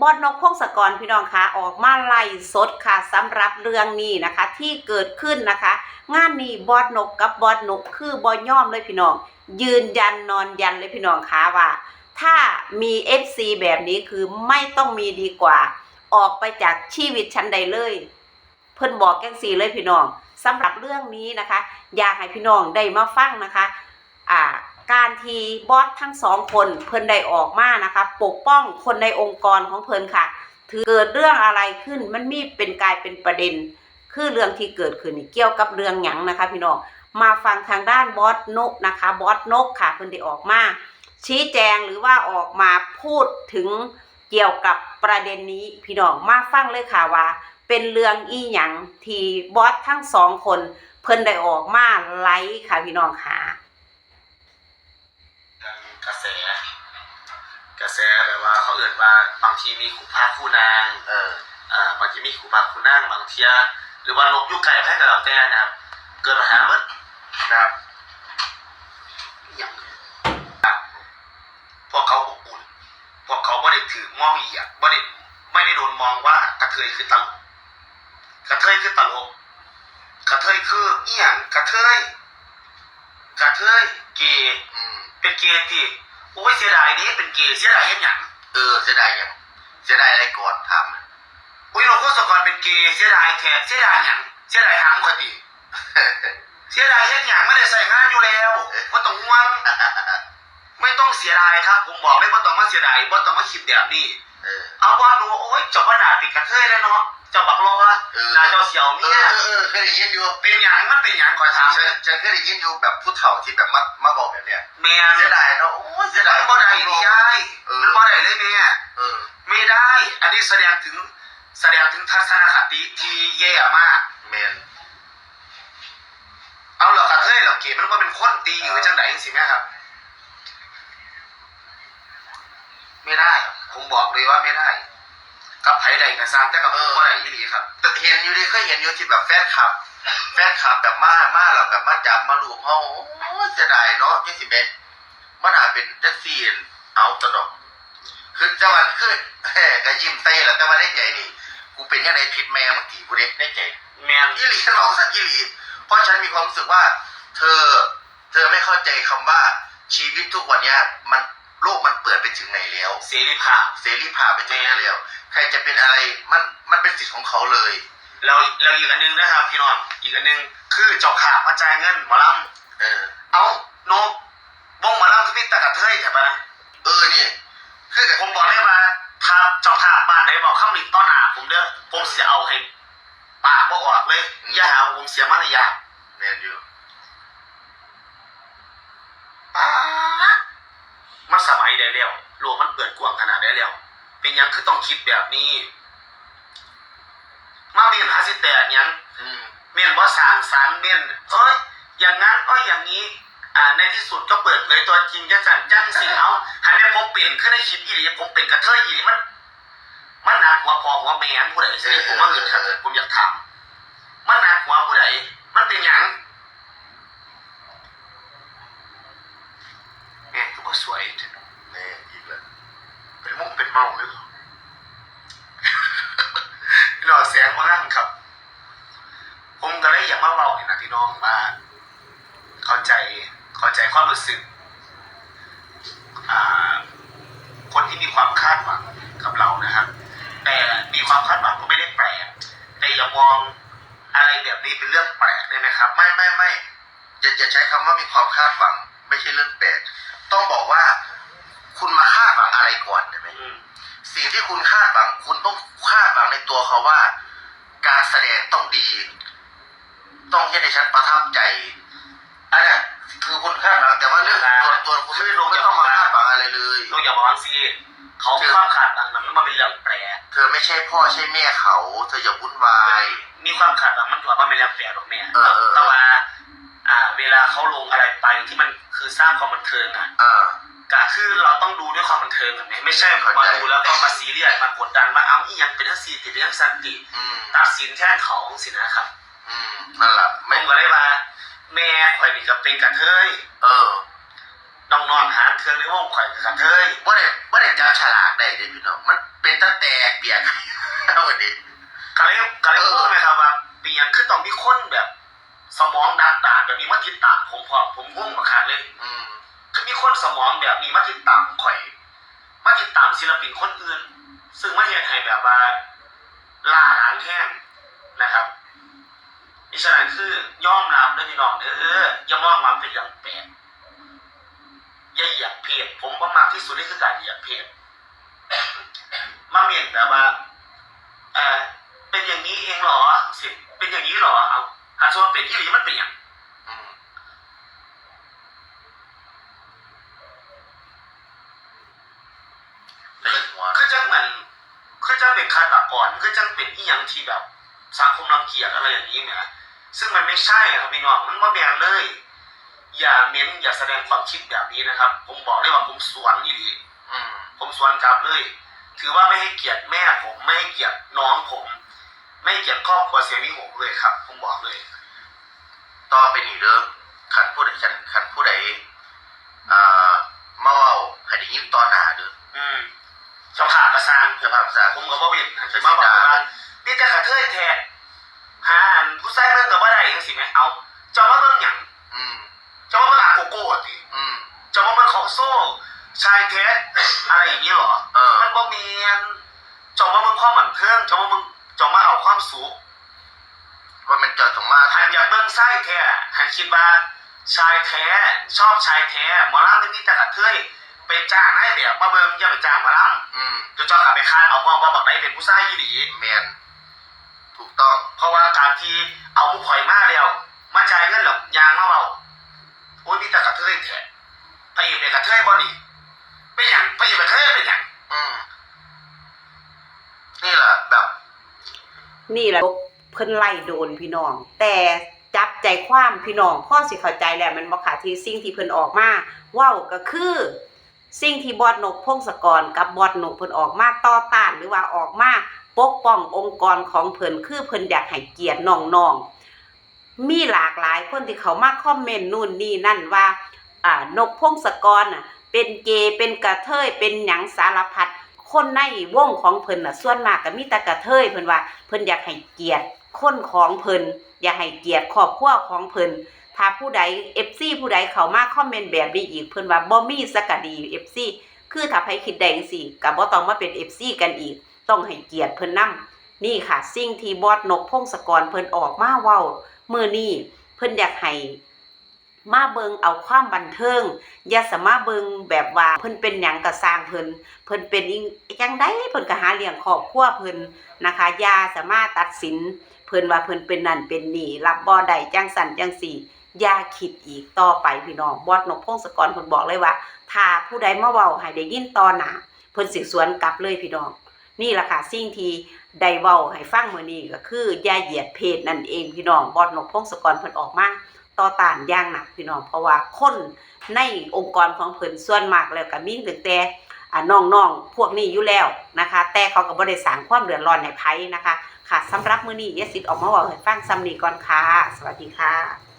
บอดนกพงศกรพี่น้องคะออกมาไล่สดค่ะสำหรับเรื่องนี้นะคะ ที่เกิดขึ้นนะคะ งานนี้บอดนกกับบอดนกคือบอย่อมเลยพี่น้อง ยืนยันนอนยันเลยพี่น้องคะว่า ถ้ามี FC แบบนี้คือไม่ต้องมีดีกว่า ออกไปจากชีวิตชั้นใดเลย เพิ่นบอกแกงสีเลยพี่น้องสำหรับเรื่องนี้นะคะ อยากให้พี่น้องได้มาฟังนะคะ อ่า การทีบอสทั้งสองคนเพิ่นได้ออกมานะคะปกป้องคนในองค์กรของเพิ่นค่ะ ถือเกิดเรื่องอะไรขึ้นมันมีเป็นกลายเป็นประเด็น คือเรื่องที่เกิดขึ้นเกี่ยวกับเรื่องหยังนะคะ พี่น้องมาฟังทางด้านบอสนกนะคะบอสนกค่ะเพิ่นได้ออกมา ชี้แจงหรือว่าออกมาพูดถึงเกี่ยวกับประเด็นนี้พี่น้องมาฟังเลยค่ะว่า เป็นเรื่องอีหยังที่บอสทั้งสองคน เพิ่นได้ออกมาไลฟ์ค่ะพี่น้องค่ะ เรื่องกระแส กระแสแบบว่าเขาเอื่นว่าบางทีมีคู่พระคู่นางเอออ่าบางทีมีคู่พระคู่นางบางเทียหรือว่านกยุงไก่แพ้กับเราแต่นะครับ เกิดปัญหาเมื่อนะครับอย่างอะพวกเขาอบอุ่นพวกเขาไม่ได้ถือมองเหยียดไม่ได้ไม่ได้โดนมองว่ากระเทยคือตลกกระเทยคือตลกกระเทยคืออีหยังกระเทยกระเทยเกย์อืมเป็นเกย์ที่ โอ้ยเสียดายนี้เป็นเกย์เสียดายเห็นหยังเออเสียดายยังเสียดายอะไรก่อนทอุ้ยเราโคสกรเป็นเกย์เสียดายแท้เสียดายหยังเสียดายหางปกติำเสียดายเห็นหยังไม่ได้ใส่งานอยู่แล้วว่าต้องห่วงไม่ต้องเสียดายครับ ผมบอกเลยว่าต้องมาเสียดายว่าต้องมาคิดแบบนี้เออเอาว่าดูโอ้ยเจบว่าหนาเป็นกระเทยแล้วเนาะ เจ้าบักรอเออหนาเจ้าเสียวเอเมีอยเออเออเคยได้ยินอยู่เป็นหยังมันเป็นหยังคอยถามฉันฉันเคยได้ยินอยู่แบบผู้เฒ่าที่แบบมามาบอกแบบเนี้ยแม่เสียดายเนาะโอ้ยเสียดายมันบ่ได้ดิยายเออมันบ่ได้เลยแม่เออไม่ได้ อันนี้แสดงถึงแสดงถึงทัศนคติที่แย่มากแมนเอาเหรอกระเทยเหรอเกมันว่าเป็นคนตีหรือจังไดสิแม่ครับ ไม่ได้ ผมบอกเลยว่าไม่ได้ กับไผ่ใดกับซางแต่กับผมว่าไรอีหลีครับ แต่เห็นอยู่ดิเคยเห็นอยู่ที่แบบแฟนคลับ แฟนคลับแบบมามาแล้วแบบมาจับมาลูบเขาโอ้ยเสียดายเนาะยังสิเมมันอาจเป็นแท็กซี่เอาตลอดคือจังหวะคือแหมก็ยิ้มเต้แหละแต่ว่าในใจนี่กูเป็นยังไงผิดแม่เมื่อกี้กูเด็กในใจแมนยี่หลีฉันลองสักยี่หลีเพราะฉันมีความรู้สึกว่า เธอ เธอไม่เข้าใจคำว่าชีวิตทุกวันเนี้ยมัน ถึงไหนแล้ว เสรีภาพ เสรีภาพไปถึงไหนแล้ว ใครจะเป็นอะไรมันมันเป็นสิทธิ์ของเขาเลยเราเราอีกอันนึงนะครับ พี่น้องอีกอันนึงคือเจ้าขามาจ่ายเงินหมอลเออำเอาโนบงหมอลำคือพี่ตะกระเทยใช่ปะนะเออนี่คือกับผมบอกได้ว่าถ้าเจ้าภาพบ้านไหนบอกข้ามหลีต้อนหนาผมเด้อผมจะเอาให้ปากบ่ออกเลยอย่าหาว่าผมเสียมารยาทแมนอยู่ ได้แล้วโลกมันเปิดกว้างขนาดได้แล้ว เป็นหยังคือต้องคิดแบบนี้ มาเมียนหาสิแตกหยังอืมเมียนว่าสร้างสรรค์เมียนเอ้ยอย่างนั้นเอ้ยอย่างนี้ อ่า ในที่สุดก็เปิดเผยตัวจริงจังสันจังสิเอาหันไปผมเปลี่ยนขึ้นในคลิปอีหลีผมเป็นกระเทยอีหลีมัน มันหนักหัวพอหัวแมนผู้ใดสิผมว่าเงินครับผมอยากถามมันหนักหัวผู้ใดมันเป็นหยังแม่ก็บ่สวยแน่อีกแล้ว เป็นมุ้งเป็นเมาเลยหรอพี่น้องแสงมาลั่งครับ ผมก็เลยอยากมาเล่าให้นะพี่น้องว่าเข้าใจเข้าใจความรู้สึกคนที่มีความคาดหวังกับเรานะครับ แต่มีความคาดหวังก็ไม่ได้แปลกแต่อย่ามองอะไรแบบนี้เป็นเรื่องแปลกได้ไหมครับ ไม่ไม่ไม่อย่าอย่าใช้คำว่ามีความคาดหวัง ไม่ใช่เรื่องแปลกต้องบอกว่า คุณมาคาดหวังอะไรก่อนใช่ไหมอืมสิ่งที่คุณคาดหวัง คุณต้องคาดหวังในตัวเขาว่า การแสดงต้องดี ต้องให้ในชั้นประทับใจอันเนี้ยคือคุณคาดหวังแต่ว่าเรื่องส่วนตัวคุณไม่ลงไม่ต้องมาคาดหวังอะไรเลยต้องอย่าบอกว่าสิเขามีความคาดหวังนั้นมันเป็นเรื่องแปลกเธอไม่ใช่พ่อใช่แม่เขา เธออย่าวุ่นวาย มีความขาดหวังมันถือว่าเป็นเรื่องแปลกหรอกแม่เออเออแต่ว่าอ่าเวลาเขาลงอะไรไปที่มันคือสร้างความบันเทิงอะ อ่าก็คือเราต้องดูด้วยความบันเทิงอะแม่ไม่ใช่เข้าใจมาดูแล้วก็มาซีเรียสมากดดันว่าเอาอีหยังเป็นทัศนีติเป็นทัศนติอืมตัดสินแทนเขาสินะครับ อืมนั่นแหละผไม่มก็เลยว่าแม่ข่อยนี่ก็เป็นกระเทยเออนน้องๆหาเครื่องในวงข่อยกับกระเทยว่าได้ว่าได้จับฉลากได้เด้พี่น้องมันเป็นตั้งแต่เปียกเอาดิก็เลยก็เลยพูดไหมครับว่าปีนี้คือต้องมีคนแบบ สมองดักดานแบบนี้มาติดตามผมพอผมงงมาขาดเลย อืม คือมีคนสมองแบบนี้มาติดตามข่อย มาติดตามศิลปินคนอื่น ซึ่งมาเห็นให้แบบว่าล่าล้างแห้งนะครับอิฉะนั้นคือย่อมรับด้วยพี่น้องเด้ออย่ามองมันเป็นอย่างแปลกอย่าเหยียดเพศผมว่ามากที่สุดนี่คือการเหยียดเพศมาเมียนแบบว่าเออเป็นอย่างนี้เองเหรอสิเป็นอย่างนี้เหรอเอาอาจจะว่าเป็นที่หรือมันเป็นอย่าง อืมเล่นหัว คือจังมัน คือจังเป็นฆาตกรคือจังเป็นอีหยังที่แบบ สังคมรังเกียจอะไรอย่างนี้เนี่ยซึ่งมันไม่ใช่ครับพี่น้องมันว่าแมนเลย อย่าเม้นอย่าแสดงความคิดแบบนี้นะครับ ผมบอกเลยว่าผมสวนอีหลีอืมผมสวนกลับเลย ถือว่าไม่ให้เกียรติแม่ผมไม่ให้เกียรติน้องผม ไม่ให้เกียรติครอบครัวเสียงวิหกเลยครับ ผมบอกเลย ต่อไปนี่เด้อขันผู้ใดขันขันผู้ใดอ่ามาเว้าให้ได้ยินตอนหน้าเด้ออืม เจ้าขาประสร้างเจ้าภาพสร้างผมก็บ่เว้นจะมาบอกว่านี่จะกระเทยแท้หาอันผู้ใส่เรื่องกับว่าได้ยังสิไหมเอาเจะว่าเรื่องหยังอืมจะว่าเรื่องอาโกโก้สิอืมจะว่ามันของโซ่ชายแท้อะไรอย่างนี้เหรอเออมันบ่เมียนจะว่ามึงความบันเทิงจะว่ามึงจะมาเอาความสุข ว่ามันเกิดสงมาหันอยากเบิ่งไส้แท้หันคิดว่าชายแท้ชอบชายแท้หมอลำไม่มีแต่กระเทย เป็นจ้างนายแบบมาเบิ่งอย่าไปจ้างหมอลอืมำจะจ้องขับไปคาดเอาความว่าบักได้เป็นผู้ชายยี่หลีแมนถูกต้อง เพราะว่าการที่เอาผู้ข่อยมาแล้วมาจ่ายเงินหรอกยางมาเบาโอ้ยมีแต่กระเทยแท้พระเอกเป็นกระเทยบ่นี่เป็นอย่างพระเอกเป็นกระเทยเป็นอย่างอืมนี่แหละแบบนี่แหละเพิ่นไล่โดนพี่น้อง แต่จับใจความพี่น้องพ่อสิเข้าใจแล้วแมันบ่ค่ะที่สิ่งที่เพิ่นออกมาเว้าก็คือ สิ่งที่บอดนกพงศกรกับบอดนกเพิ่นออกมาต่อต้านหรือว่าออกมาปกป้ององค์กรของเพิ่นคือเพิ่นอยากให้เกียรติน้องๆมีหลากหลายคนที่เขามาคอมเมนต์นู่นนี่นั่นว่าอ่านกพงศกรน่ะเป็นเกย์เป็นกระเทยเป็นหยังสารพัดคนในวงของเพิ่นน่ะส่วนมากก็มีแต่กระเทยเพิ่นว่าเพิ่นอยากให้เกียรติคนของเพิ่นอยากให้เกียรติครอบครัวของเพิ่น ถ้าผู้ใด FC ผู้ใดเข้ามาคอมเมนต์แบบนี้อีกเพิ่อนว่าบ่มีสักกะดี FC คือถ้าใครคิดได้จังซี่ก็บ่ต้องมาเป็น FC กันอีก ต้องให้เกียรติเพิ่นนํนี่ค่ะ สิ่งที่บอสนกพงศกรเพิ่นออกมาเว้ามื้อนี้เพิ่นอยากให้มาเบิงเอาความบันเทิงอย่าสามารถเบิงแบบว่าเพิ่นเป็นหยังก็สร้างเพิ่นเพิ่นเป็นอีจังไดเพิ่นก็หาเลี้ยงครอบครัวเพิ่นนะคะอย่าสามารถตัดสิน เพิ่นว่าเพิ่นเป็นนั่นเป็นนี่รับบ่ได้จังสั่นจังสี่ อย่าคิดอีกต่อไปพี่น้องบอดนกพงศกรเพิ่นบอกเลยว่า ถ้าผู้ใดมาเว้าให้ได้ยินต่อหนาเพิ่นสิสวนกลับเลยพี่น้อง นี่ล่ะค่ะสิ่งที่ได้เว้าให้ฟังมื้อนี้ก็คืออย่าเหยียดเพศนั่นเองพี่น้องบอดนกพงศกรเพิ่นออกมาต่อต้านอย่างหนักพี่น้องเพราะว่าคนในองค์กรของเพิ่นส่วนมากแล้วก็มีตั้งแต่อ่าน้องๆพวกนี้อยู่แล้วนะคะ แต่เขาก็บ่ได้สร้างความเดือดร้อนให้ไผนะคะ ค่ะสำหรับมื้อนี้ยายสิทธิ์ออกมาว้าให้ฟังซ้ำนี้ก่อนค่ะ สวัสดีค่ะ